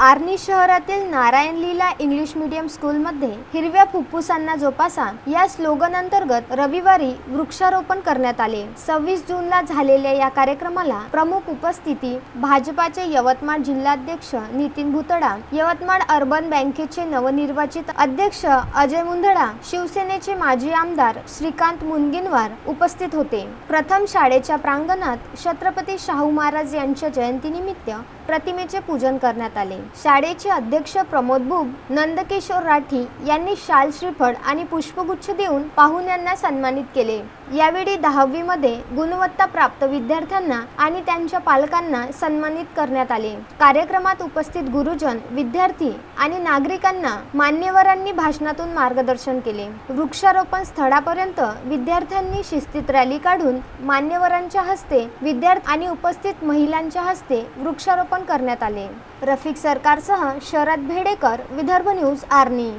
आर्नी शहरातील नारायण लीला English medium स्कूलमध्ये हिरव्या फुफ्फुसांना जोपासा या स्लोगन अंतर्गत रविवारी वृक्षारोपण करण्यात आले. सव्वीस जूनला झालेल्या या कार्यक्रमाला प्रमुख उपस्थिती भाजपाचे यवतमाळ जिल्हाध्यक्ष नितीन भुतडा यवतमाळ अर्बन बँकेचे नवनिर्वाचित अध्यक्ष अजय मुंदडा शिवसेनेचे माजी आमदार श्रीकांत मुनगिनवार उपस्थित होते. प्रथम शाळेच्या प्रांगणात छत्रपती शाहू महाराज यांच्या जयंतीनिमित्त प्रतिमेचे पूजन करण्यात आले. शाळेचे अध्यक्ष प्रमोद बुब नंदकिशोर राठी यांनी शाल श्रीफळ आणि पुष्पगुच्छ देऊन पाहुण्यांना सन्मानित केले. यावेळी दहावी मध्ये गुणवत्ता प्राप्त विद्यार्थ्यांना आणि त्यांच्या पालकांना सन्मानित करण्यात आले. कार्यक्रमात उपस्थित गुरुजन विद्यार्थी आणि नागरिकांना मान्यवरांनी भाषणातून मार्गदर्शन केले. वृक्षारोपण स्थळापर्यंत विद्यार्थ्यांनी शिस्तीत रॅली काढून मान्यवरांच्या हस्ते विद्यार्थी आणि उपस्थित महिलांच्या हस्ते वृक्षारोपण करण्यात आले. रफिक सर सरकारसह शरद भेडेकर विदर्भ न्यूज आर्नी